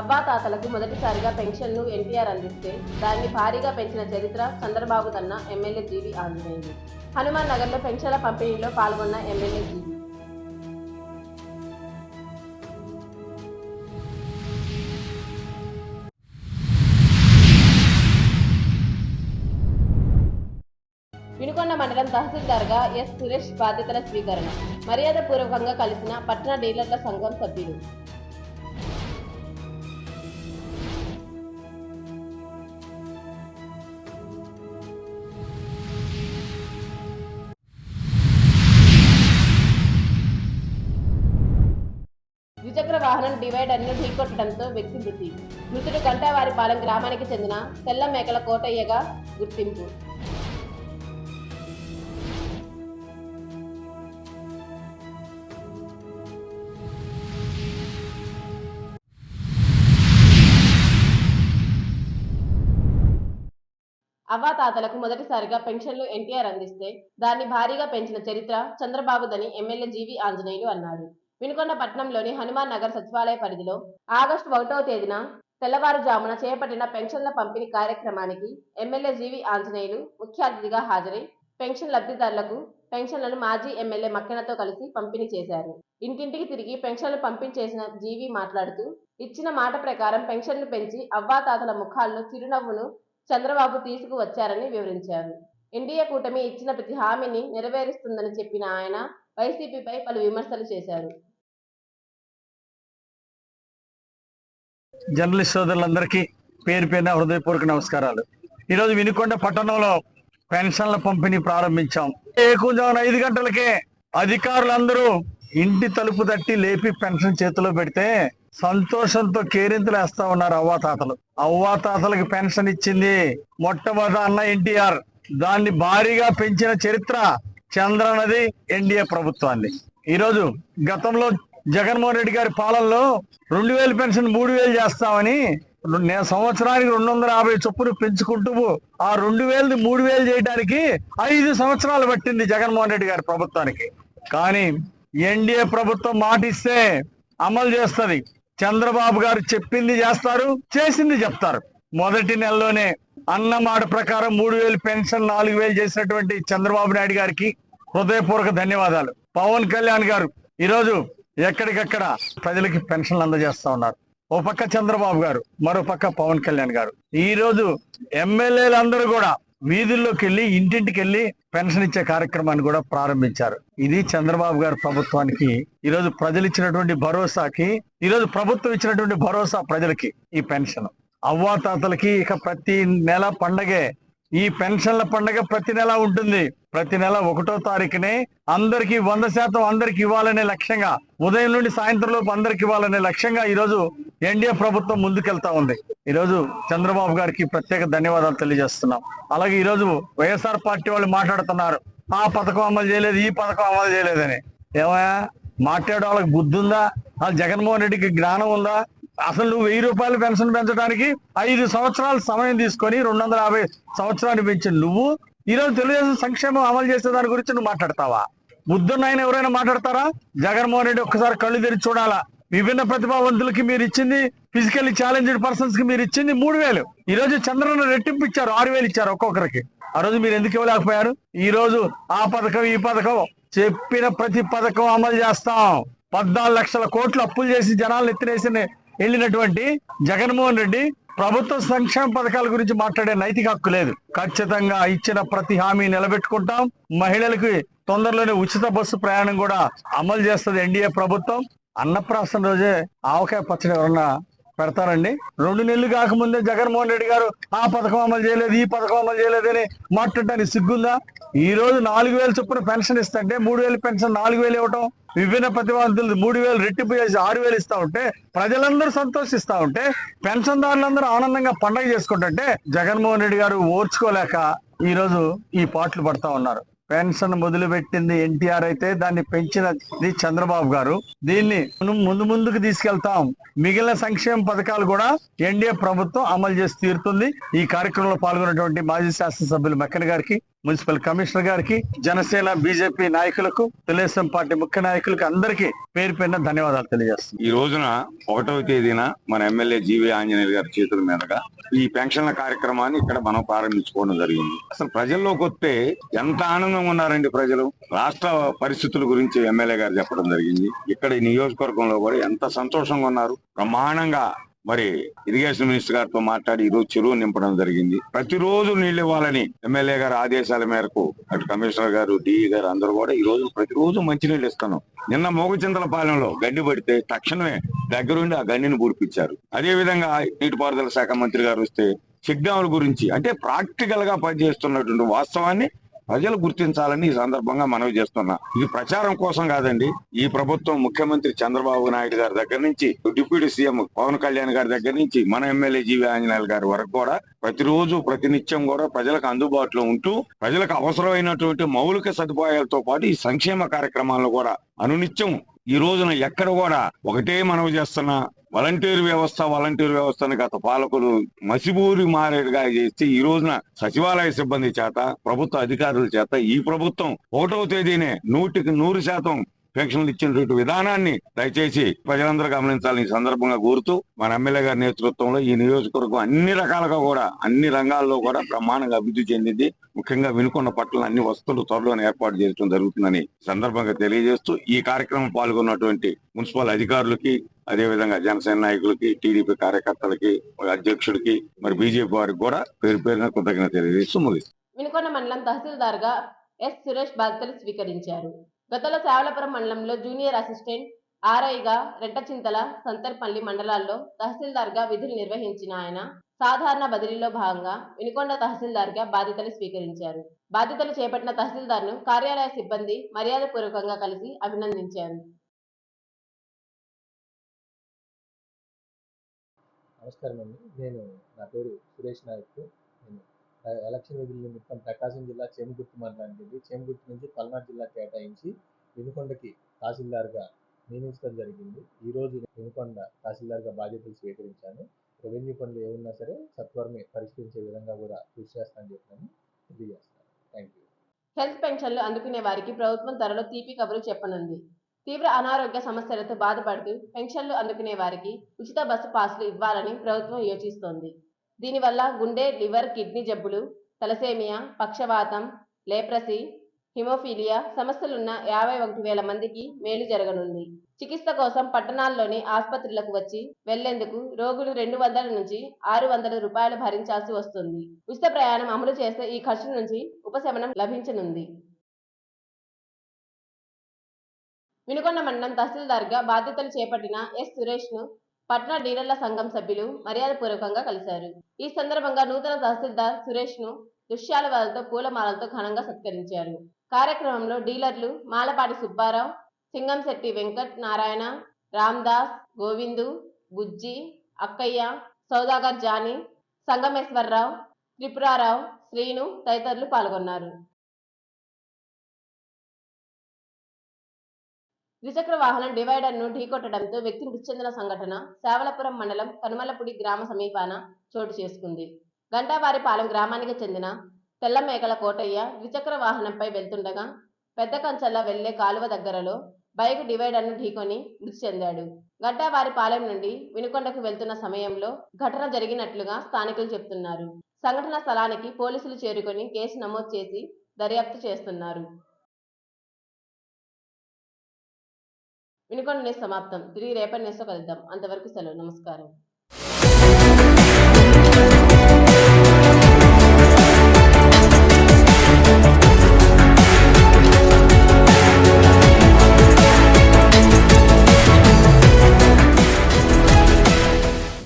అవ్వాతాతలకు మొదటిసారిగా పెన్షన్ను ఎన్టీఆర్ అందిస్తే దాన్ని భారీగా పెంచిన చరిత్ర చంద్రబాబు తన్న ఎమ్మెల్యే జీవి ఆంజనేయులు హనుమాన్ నగర్లో పెన్షన్ల పంపిణీలో పాల్గొన్న ఎమ్మెల్యే జీవి. వినుకొండ మండలం తహసీల్దార్గా ఎస్ సురేష్ బాధ్యతల స్వీకరణ. మర్యాద పూర్వకంగా కలిసిన పట్టణ డీలర్ల సంఘం సభ్యులు. వాహనం డివైడర్ను ఢీకొట్టడంతో వ్యక్తి మృతి మృతుడు గంటావారిపాలెం గ్రామానికి చెందిన తెల్ల మేకల కోటయ్యగా గుర్తింపు. అవ్వాతాతలకు మొదటిసారిగా పెన్షన్లు ఎన్టీఆర్ అందిస్తే దాన్ని భారీగా పెంచిన చరిత్ర చంద్రబాబుదని ఎమ్మెల్యే జీవి ఆంజనేయులు అన్నారు. వినుకొండ పట్టణంలోని హనుమాన్ నగర్ సచివాలయ పరిధిలో ఆగస్టు ఒకటవ తేదీన తెల్లవారుజామున చేపట్టిన పెన్షన్ల పంపిణీ కార్యక్రమానికి ఎమ్మెల్యే జీవి ఆంజనేయులు ముఖ్య అతిథిగా హాజరై పెన్షన్ లబ్ధిదారులకు పెన్షన్లను మాజీ ఎమ్మెల్యే మక్కెనతో కలిసి పంపిణీ చేశారు. ఇంటింటికి తిరిగి పెన్షన్లు పంపించేసిన జీవి మాట్లాడుతూ ఇచ్చిన మాట ప్రకారం పెన్షన్లు పెంచి అవ్వాతాతల ముఖాల్లో చిరునవ్వును చంద్రబాబు తీసుకువచ్చారని వివరించారు. ఎన్డీఏ కూటమి ఇచ్చిన ప్రతి హామీని నెరవేరుస్తుందని చెప్పిన ఆయన వైసీపీపై పలు విమర్శలు చేశారు. జర్నలిస్ట్ సోదరులందరికీ పేరు పేరున హృదయపూర్వక నమస్కారాలు. ఈరోజు వినుకొండ పట్టణంలో పెన్షన్ల పంపిణీ ప్రారంభించాం. ఏకుంజామున ఐదు గంటలకే అధికారులందరూ ఇంటి తలుపు తట్టి లేపి పెన్షన్ చేతిలో పెడితే సంతోషంతో కేరింతలు వేస్తా ఉన్నారు అవ్వాతాతలు అవ్వాతాతలకు పెన్షన్ ఇచ్చింది మొట్టమొదటి అన్న ఎన్టీఆర్. దాన్ని భారీగా పెంచిన చరిత్ర చంద్రనది ఎన్డీఏ ప్రభుత్వాన్ని. ఈరోజు గతంలో జగన్మోహన్ రెడ్డి గారి పాలనలో రెండు వేలు పెన్షన్ మూడు వేలు చేస్తామని నేను సంవత్సరానికి రెండు వందల యాభై చొప్పున పెంచుకుంటూ ఆ రెండు వేలది మూడు వేలు చేయడానికి ఐదు సంవత్సరాలు పట్టింది జగన్మోహన్ రెడ్డి గారి ప్రభుత్వానికి. కానీ ఎన్డీఏ ప్రభుత్వం మాటిస్తే అమలు చేస్తుంది. చంద్రబాబు గారు చెప్పింది చేస్తారు చేసింది చెప్తారు. మొదటి నెలలోనే అన్నమాట ప్రకారం మూడు వేలు పెన్షన్ నాలుగు వేలు చేసినటువంటి చంద్రబాబు నాయుడు గారికి హృదయపూర్వక ధన్యవాదాలు. పవన్ కళ్యాణ్ గారు ఈరోజు ఎక్కడికక్కడ ప్రజలకి పెన్షన్లు అందజేస్తా ఉన్నారు. ఓ పక్క చంద్రబాబు గారు మరో పక్క పవన్ కళ్యాణ్ గారు. ఈ రోజు ఎమ్మెల్యేలు అందరూ కూడా వీధుల్లోకి వెళ్ళి ఇంటింటికి వెళ్ళి పెన్షన్ ఇచ్చే కార్యక్రమాన్ని కూడా ప్రారంభించారు. ఇది చంద్రబాబు గారి ప్రభుత్వానికి ఈరోజు ప్రజలు ఇచ్చినటువంటి భరోసాకి ఈరోజు ప్రభుత్వం ఇచ్చినటువంటి భరోసా ప్రజలకి ఈ పెన్షన్. అవ్వాతాతలకి ఇక ప్రతి నెల పండగే ఈ పెన్షన్ల పండగ ప్రతి నెల ఉంటుంది. ప్రతి నెల ఒకటో తారీఖునే అందరికి వంద శాతం అందరికి ఇవ్వాలనే లక్ష్యంగా ఉదయం నుండి సాయంత్రం లోపు అందరికి ఇవ్వాలనే లక్ష్యంగా ఈ రోజు ఎన్డీఏ ప్రభుత్వం ముందుకెళ్తా ఉంది. ఈ రోజు చంద్రబాబు గారికి ప్రత్యేక ధన్యవాదాలు తెలియజేస్తున్నాం. అలాగే ఈ రోజు వైఎస్ఆర్ పార్టీ వాళ్ళు మాట్లాడుతున్నారు. ఆ పథకం అమలు చేయలేదు ఈ పథకం అమలు చేయలేదని. ఏమయ్యా? మాట్లాడే వాళ్ళకి బుద్ధి ఉందా ఆ జగన్మోహన్ రెడ్డికి జ్ఞానం ఉందా? అసలు నువ్వు వెయ్యి రూపాయలు పెన్షన్ పెంచడానికి ఐదు సంవత్సరాలు సమయం తీసుకొని రెండు వందల యాభై సంవత్సరాలు పెంచిన నువ్వు ఈ రోజు తెలుగుదేశం సంక్షేమం అమలు చేసే దాని గురించి నువ్వు మాట్లాడతావా? బుద్ధున్నాయన ఎవరైనా మాట్లాడతారా? జగన్మోహన్ రెడ్డి ఒక్కసారి కళ్ళు తెరిచి చూడాలా? విభిన్న ప్రతిభావంతులకి మీరు ఇచ్చింది ఫిజికల్లీ ఛాలెంజ్డ్ పర్సన్స్కి మీరు ఇచ్చింది మూడు వేలు. ఈ రోజు చంద్రన్న రెట్టింపు ఇచ్చారు ఆరు వేలు ఇచ్చారు ఒక్కొక్కరికి. ఆ రోజు మీరు ఎందుకు ఇవ్వలేకపోయారు? ఈ రోజు ఆ పథకం ఈ పథకం చెప్పిన ప్రతి పథకం అమలు చేస్తాం. పద్నాలుగు లక్షల కోట్లు అప్పులు చేసి జనాలు ఎత్తినేసినాయి వెళ్ళినటువంటి జగన్మోహన్ రెడ్డి ప్రభుత్వ సంక్షేమ పథకాల గురించి మాట్లాడే నైతిక హక్కు లేదు. ఖచ్చితంగా ఇచ్చిన ప్రతి హామీ నిలబెట్టుకుంటాం. మహిళలకు తొందరలోనే ఉచిత బస్సు ప్రయాణం కూడా అమలు చేస్తుంది ఎన్డీఏ ప్రభుత్వం. అన్నప్రాసన రోజే ఆవకాయ పచ్చడి ఎవరన్నా పెడతారండి? రెండు నెలలు కాకముందే జగన్మోహన్ రెడ్డి గారు ఆ పథకం అమలు చేయలేదు ఈ పథకం అమలు చేయలేదని మాట్లాడటానికి సిగ్గుందా? ఈ రోజు నాలుగు వేలు చొప్పున పెన్షన్ ఇస్తంటే మూడు వేలు పెన్షన్ నాలుగు వేలు ఇవ్వటం విభిన్న ప్రతిపాదనలు మూడు వేలు రెట్టింపు చేసి ఆరు వేలు ఇస్తా ఉంటే ప్రజలందరూ సంతోషిస్తా ఉంటే పెన్షన్దారులందరూ ఆనందంగా పండగ చేసుకుంటుంటే జగన్మోహన్ రెడ్డి గారు ఓర్చుకోలేక ఈ రోజు ఈ పాటలు పడతా ఉన్నారు. పెన్షన్ మొదలుపెట్టింది ఎన్టీఆర్ అయితే దాన్ని పెంచినది చంద్రబాబు గారు. దీన్ని మనం ముందు ముందుకు తీసుకెళ్తాం. మిగిలిన సంక్షేమ పథకాలు కూడా ఎన్డీఏ ప్రభుత్వం అమలు చేసి తీరుతుంది. ఈ కార్యక్రమంలో పాల్గొన్నటువంటి మాజీ శాసనసభ్యులు మెక్కన్ గారికి మున్సిపల్ కమిషనర్ గారికి జనసేన బీజేపీ నాయకులకు తెలుగుదేశం పార్టీ ముఖ్య నాయకులకు అందరికీ పేరు పేరున ధన్యవాదాలు తెలియజేస్తున్నాను. ఈ రోజున ఒకటవ తేదీన మన ఎమ్మెల్యే జీవి ఆంజనేయులు గారి చేతుల మీదుగా ఈ పెన్షన్ల కార్యక్రమాన్ని ఇక్కడ మనం ప్రారంభించుకోవడం జరిగింది. అసలు ప్రజల్లోకి వస్తే ఎంత ఆనందంగా ఉన్నారండి ప్రజలు? రాష్ట్ర పరిస్థితుల గురించి ఎమ్మెల్యే గారు చెప్పడం జరిగింది. ఇక్కడ ఈ నియోజకవర్గంలో కూడా ఎంత సంతోషంగా ఉన్నారు. బ్రహ్మాండంగా మరి ఇరిగేషన్ మినిస్టర్ గారితో మాట్లాడి ఈ రోజు చెరువు నింపడం జరిగింది. ప్రతిరోజు నీళ్ళు ఇవ్వాలని ఎమ్మెల్యే గారి ఆదేశాల మేరకు అటు కమిషనర్ గారు డిఈ గారు అందరూ కూడా ఈ రోజు ప్రతిరోజు మంచినీళ్ళు ఇస్తాను. నిన్న మోగచింతల పాలెంలో గడ్డి పడితే తక్షణమే దగ్గరుండి ఆ గండిని పూడిపించారు అదే విధంగా నీటిపారుదల శాఖ మంత్రి గారు వస్తే చెక్ డ్యాముల గురించి అంటే ప్రాక్టికల్గా పనిచేస్తున్నటువంటి వాస్తవాన్ని ప్రజలు గుర్తించాలని ఈ సందర్భంగా మనవి చేస్తున్నా. ఇది ప్రచారం కోసం కాదండి. ఈ ప్రభుత్వం ముఖ్యమంత్రి చంద్రబాబు నాయుడు గారి దగ్గర నుంచి డిప్యూటీ సీఎం పవన్ కళ్యాణ్ గారి దగ్గర నుంచి మన ఎమ్మెల్యే జీవి ఆంజనేయులు గారి వరకు కూడా ప్రతిరోజు ప్రతినిత్యం కూడా ప్రజలకు అందుబాటులో ఉంటూ ప్రజలకు అవసరమైనటువంటి మౌలిక సదుపాయాలతో పాటు ఈ సంక్షేమ కార్యక్రమాలను కూడా అనునిత్యం ఈ రోజున ఎక్కడ కూడా ఒకటే మనవి చేస్తున్నా వాలంటీర్ వ్యవస్థ వాలంటీర్ వ్యవస్థను గత పాలకులు మసిబూరి మారేడుగా చేసి ఈ రోజున సచివాలయ సిబ్బంది చేత ప్రభుత్వ అధికారుల చేత ఈ ప్రభుత్వం ఒకటవ తేదీనే నూటికి నూరు శాతం పెన్షన్లు ఇచ్చినటువంటి విధానాన్ని దయచేసి ప్రజలందరూ గమనించాలని ఈ సందర్భంగా కోరుతూ మన ఎమ్మెల్యే గారి నేతృత్వంలో ఈ నియోజకవర్గం అన్ని రకాలుగా కూడా అన్ని రంగాల్లో కూడా బ్రహ్మాండంగా అభివృద్ధి చెందింది. ముఖ్యంగా వినుకొండ పట్ల అన్ని వస్తువులు త్వరలోనే ఏర్పాటు చేయడం జరుగుతుందని సందర్భంగా తెలియజేస్తూ ఈ కార్యక్రమం పాల్గొన్నటువంటి మున్సిపల్ అధికారులకి అదేవిధంగా జనసేన నాయకులకి టీడీపీ కార్యకర్తలకి అధ్యక్షుడికి మరి బీజేపీ వారికి కూడా పేరు పేరున కృతజ్ఞత తెలియజేస్తూ ముగిస్తాం వినుకొండ మండలం తహసీల్దార్గా ఎస్ సురేష్ బాధ్యతలు స్వీకరించారు. గతంలో సేవలపురం మండలంలో జూనియర్ అసిస్టెంట్ ఆర్ఐగా రెట్టచింతల సంతర్పల్లి మండలాల్లో తహసీల్దార్గా విధులు నిర్వహించిన ఆయన సాధారణ బదిలీలో భాగంగా వినుకొండ తహసీల్దార్గా బాధ్యతలు స్వీకరించారు. బాధ్యతలు చేపట్టిన తహసీల్దార్ను కార్యాలయ సిబ్బంది మర్యాదపూర్వకంగా కలిసి అభినందించారు. నమస్కారం అండి నేను నా పేరు సురేష్ నాయక్. ఎలక్షన్ విధుల నిమిత్తం ప్రకాశం జిల్లా చేమగుర్తి మండలానికి చేమగుర్తి నుంచి పల్నాడు జిల్లా కేటాయించి వినుకొండకి తహసీల్దార్గా నియమించడం జరిగింది. ఈ రోజు వినుకొండ తహసీల్దార్గా బాధ్యతలు స్వీకరించాను. రెవెన్యూ పనులు ఏమున్నా సరే సత్వరమే పరిష్కరించే విధంగా కూడా కృషి చేస్తానని చెప్పాను తెలియజేస్తాను థ్యాంక్ యూ హెల్త్ పెన్షన్లు అందుకునే వారికి ప్రభుత్వం త్వరలో తీపి కబురు చెప్పనుంది. తీవ్ర అనారోగ్య సమస్యలతో బాధపడుతూ పెన్షన్లు అందుకునే వారికి ఉచిత బస్సు పాసులు ఇవ్వాలని ప్రభుత్వం యోచిస్తోంది. దీనివల్ల గుండె లివర్ కిడ్నీ జబ్బులు తలసేమియా పక్షవాతం లేప్రసీ హిమోఫీలియా సమస్యలున్న యాభై ఒకటి వేల మందికి మేలు జరగనుంది. చికిత్స కోసం పట్టణాల్లోని ఆసుపత్రులకు వచ్చి వెళ్ళేందుకు రోగులు రెండు వందల నుంచి ఆరు వందల రూపాయలు భరించాల్సి వస్తుంది. ఉచిత ప్రయాణం అమలు చేస్తే ఈ ఖర్చు నుంచి ఉపశమనం లభించనుంది. వినుకొండ మండలం తహసీల్దార్గా బాధ్యతలు చేపట్టిన ఎస్ సురేష్ను పట్నా డీలర్ల సంఘం సభ్యులు మర్యాదపూర్వకంగా కలిశారు. ఈ సందర్భంగా నూతన తహసీల్దార్ సురేష్ను వారితో పూలమాలతో ఘనంగా సత్కరించారు. కార్యక్రమంలో డీలర్లు మాలపాటి సుబ్బారావు సింగంశెట్టి వెంకట్ నారాయణ రామ్దాస్ గోవిందు బుజ్జి అక్కయ్య సౌదాగర్ జానీ సంగమేశ్వరరావు త్రిపురారావు శ్రీను తదితరులు పాల్గొన్నారు. ద్విచక్ర వాహనం డివైడర్ను ఢీకొట్టడంతో వ్యక్తి మృతి చెందిన సంఘటన శావలపురం మండలం కనుమలపుడి గ్రామ సమీపాన చోటు చేసుకుంది. గంటావారిపాలెం గ్రామానికి చెందిన తెల్లమేకల కోటయ్య ద్విచక్ర వాహనంపై వెళ్తుండగా పెద్ద కంచల్ల వెళ్ళే కాలువ దగ్గరలో బైక్ డివైడర్ను ఢీకొని మృతి చెందాడు గంటావారిపాలెం నుండి వినుకొండకు వెళ్తున్న సమయంలో ఘటన జరిగినట్లుగా స్థానికులు చెబుతున్నారు సంఘటన స్థలానికి పోలీసులు చేరుకొని కేసు నమోదు చేసి దర్యాప్తు చేస్తున్నారు. వినుకొండ సమాప్తం. తిరిగి రేపటి నేస్తో కలుద్దాం. అంతవరకు సెలవు. నమస్కారం.